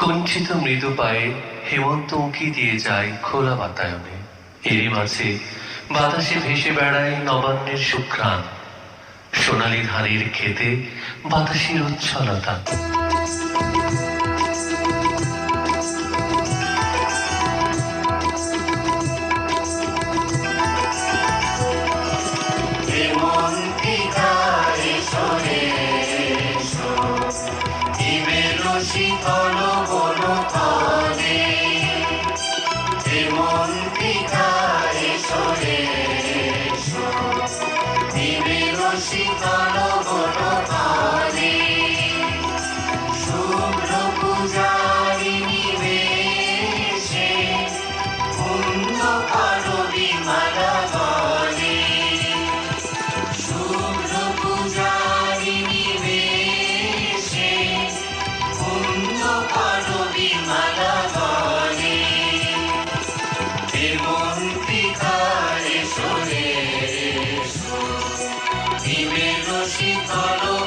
কুঞ্চিত মৃদু পায়ে হেমন্ত উঁকি দিয়ে যায় খোলা বাতায়নে। এরই মাঝে বাতাসে ভেসে বেড়ায় নবান্নের সুঘ্রাণ। সোনালি ধানের খেতে বাতাসের উচ্ছলতা। শীতল বন তলে যেমন দিবের শীতল বন পিতায় শীতল